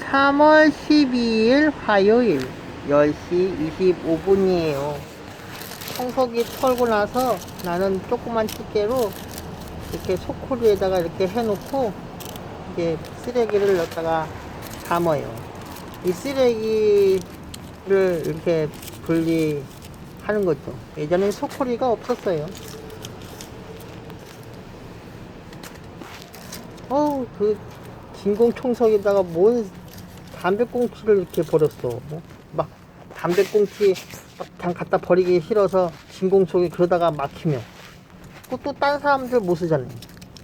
3월 12일 화요일 10시 25분이에요. 청소기 털고 나서 나는 조그만 집게로 이렇게 소쿠리에다가 이렇게 해놓고 이제 쓰레기를 넣다가 담아요. 이 쓰레기를 이렇게 분리하는 거죠. 예전엔 소쿠리가 없었어요. 어우, 그, 진공 청소기에다가 뭔 담배꽁초를 이렇게 버렸어. 뭐? 막, 담배꽁치 막 그냥 갖다 버리기 싫어서 진공청소기 그러다가 막히면. 그것도 딴 사람들 못 쓰잖아요.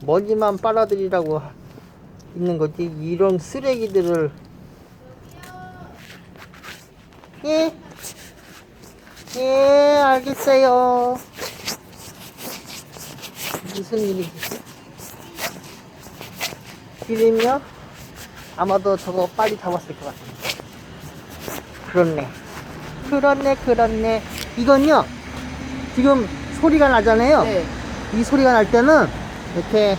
먼지만 빨아들이라고 하- 있는 거지. 이런 쓰레기들을. 예. 예, 알겠어요. 무슨 일이지? 기름이요? 아마도 저거 빨리 잡았을 것 같아요. 그렇네. 그렇네, 그렇네. 이건요, 지금 소리가 나잖아요. 네. 이 소리가 날 때는 이렇게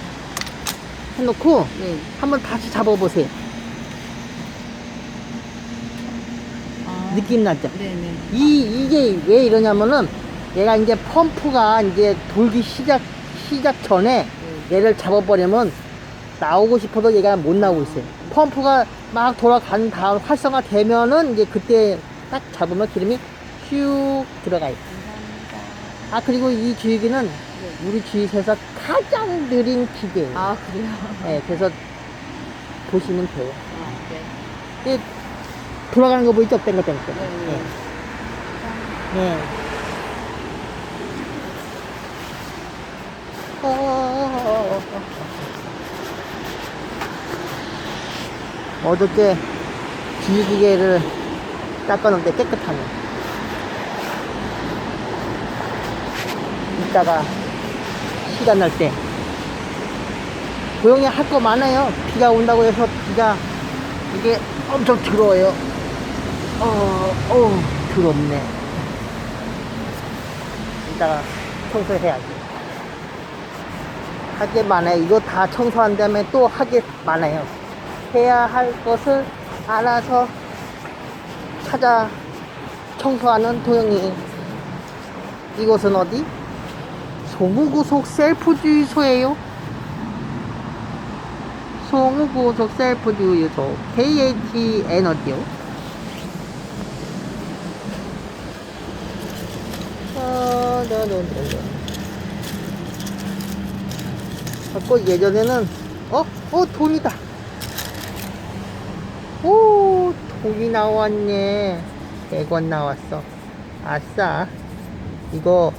해놓고 네. 한번 다시 잡아보세요. 아. 느낌 나죠? 네네. 이, 이게 왜 이러냐면은 얘가 이제 펌프가 이제 돌기 시작, 시작 전에 네. 얘를 잡아버리면 나오고 싶어도 얘가 못 나오고 있어요. 펌프가 막 돌아간 다음 활성화 되면은 이제 그때 딱 잡으면 기름이 슉 들어가요. 감사합니다. 아, 그리고 이 주유기는 네. 우리 주유소에서 가장 느린 기계예요. 아, 그래요? 네, 그래서 보시면 돼요. 아, 네. 이 돌아가는 거 보이죠? 땡글땡글. 네, 네. 네. 네. 어, 어, 어, 어. 어저께 주유기계를 닦았는데 깨끗하네. 이따가 시간 날 때. 고용이 할 거 많아요. 비가 온다고 해서 비가 이게 엄청 더러워요. 어, 어, 더럽네. 이따가 청소해야지. 할게 많아요. 이거 다 청소한 다음에 또할게 많아요. 해야 할 것을 알아서 찾아 청소하는 도영이. 이곳은 어디? 소무구속 셀프주유소예요. 소무구속 셀프주유소 KH 에너지요. 아, 네, 네, 네, 네. 자꾸 예전에는 어? 어 돈이다. 오 돈이 나왔네. 100원 나왔어. 아싸. 이거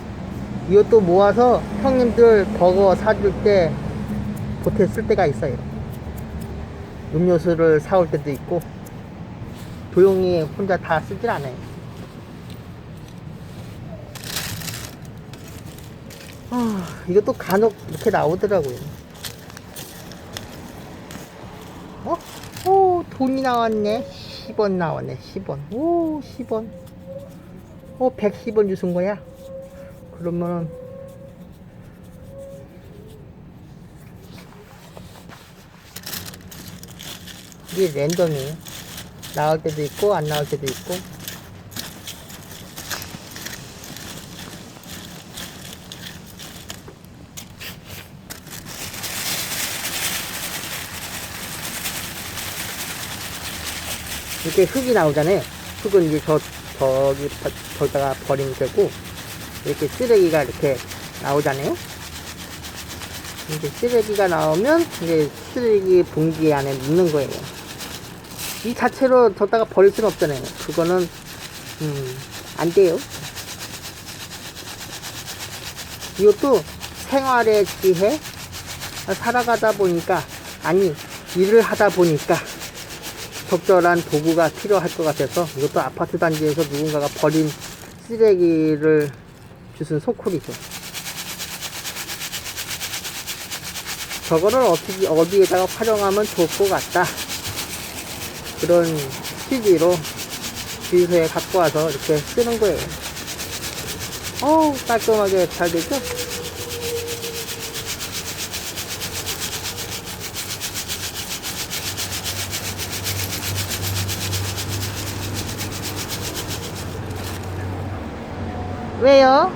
이것도 모아서 형님들 버거 사줄 때 보태 쓸 때가 있어요. 음료수를 사올 때도 있고 조용히 혼자 다 쓰질 않아요. 아, 이것도 간혹 이렇게 나오더라고요. 어? 오, 돈이 나왔네. 10원 나왔네. 10원. 오, 10원. 어, 110원 주신 거야? 그러면은 이게 랜덤이에요. 나올 때도 있고 안 나올 때도 있고. 이렇게 흙이 나오잖아요. 흙은 이제 저, 저기, 버- 저기다가 버리면 되고, 이렇게 쓰레기가 이렇게 나오잖아요. 이제 쓰레기가 나오면, 이제 쓰레기 봉지 안에 넣는 거예요. 이 자체로 뒀다가 버릴 수는 없잖아요. 그거는, 음, 안 돼요. 이것도 생활의 지혜? 살아가다 보니까, 아니, 일을 하다 보니까, 적절한 도구가 필요할 것 같아서 이것도 아파트 단지에서 누군가가 버린 쓰레기를 주신 소쿠리죠. 저거를 어떻게 어디에다가 활용하면 좋을 것 같다. 그런 취지로 주유소에 갖고 와서 이렇게 쓰는 거예요. 어우 깔끔하게 잘 되죠? 왜요?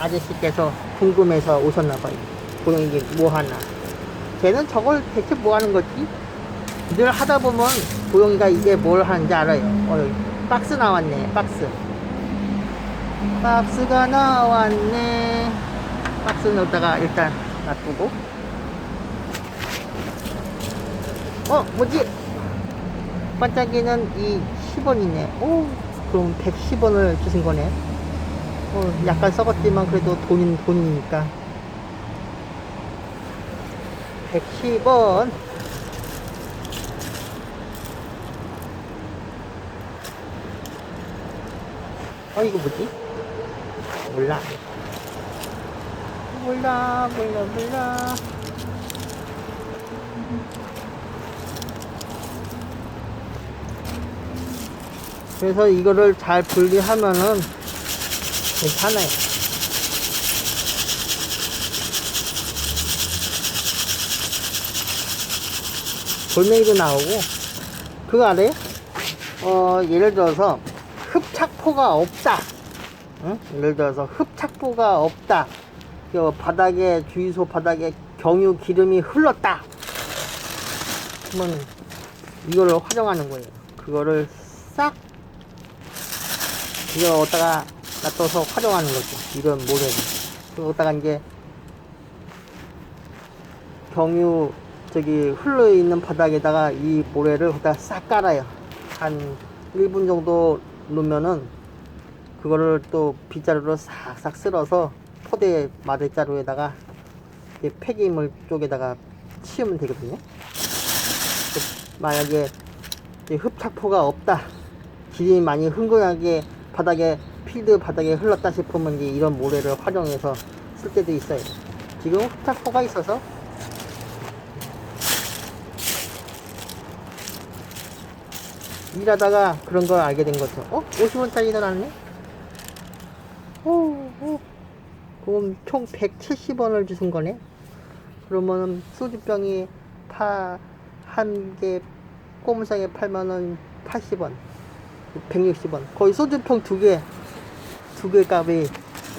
아저씨께서 궁금해서 오셨나봐요. 고양이 뭐 하나. 쟤는 저걸 대체 뭐 하는 거지? 늘 하다 보면 고양이가 이게 뭘 하는지 알아요. 어, 박스 나왔네, 박스. 박스가 나왔네. 박스 넣다가 일단 놔두고. 어, 뭐지? 반짝이는 이 10원이네. 오, 그럼 110원을 주신 거네. 어, 약간 썩었지만 그래도 돈인 돈이니까. 110원. 어, 이거 뭐지? 몰라. 몰라, 몰라, 몰라. 그래서 이거를 잘 분리하면은 괜찮아요. 돌멩이도 나오고 그거 알아요? 어 예를 들어서 흡착포가 없다. 응? 예를 들어서 흡착포가 없다. 그 바닥에 주유소 바닥에 경유 기름이 흘렀다. 그러면 이거를 활용하는 거예요. 그거를 싹 이거 어디다가 놔둬서 활용하는 거죠. 이런 모래를. 그거다가 이제 경유 저기 흘러 있는 바닥에다가 이 모래를 거기다 싹 깔아요. 한 1분 정도 놓으면은 그거를 또 빗자루로 싹싹 쓸어서 포대 마대자루에다가 폐기물 쪽에다가 치우면 되거든요. 그 만약에 흡착포가 없다. 기름이 많이 흥건하게 바닥에 필드 바닥에 흘렀다 싶으면 이런 모래를 활용해서 쓸 때도 있어요. 지금 흡착포가 있어서 일하다가 그런 걸 알게 된 거죠. 어? 50원짜리 넣어놨네? 오, 오. 그럼 총 170원을 주신 거네? 그러면은 소주병이 파, 한 개, 꼬물상에 팔면은 80원. 160원. 거의 소주병 두 개, 두 개 값이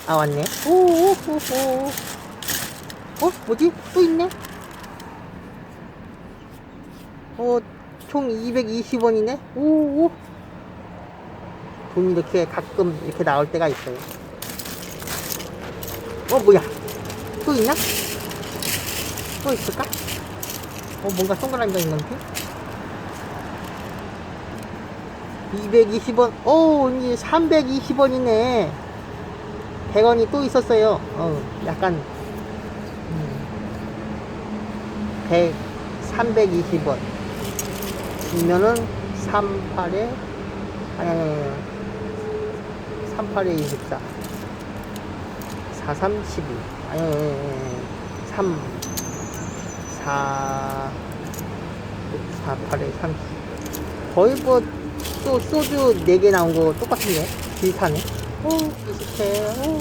나왔네. 오, 오, 오, 오. 어? 뭐지? 또 있네? 어, 총 220원이네? 오, 오. 돈이 이렇게 가끔 이렇게 나올 때가 있어요. 어, 뭐야? 또 있나? 또 있을까? 어, 뭔가 동그라미가 있는데? 220원, 오, 이제 320원이네. 100원이 또 있었어요. 어, 약간, 음, 100, 320원. 이면은 38에, 아니, 아니, 아니, 38에 24. 4, 3, 12. 아니, 아니, 아니, 아니, 3, 4, 4, 8에 30. 거의 뭐, 또 소주 4개 나온 거 똑같은데? 비슷하네. 오, 비슷해. 오.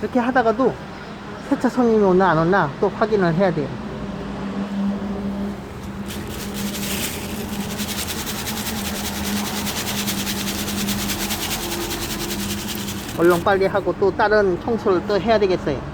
이렇게 하다가도 세차 손님이 오나 안 오나 또 확인을 해야 돼요. 얼른 빨리 하고 또 다른 청소를 또 해야 되겠어요.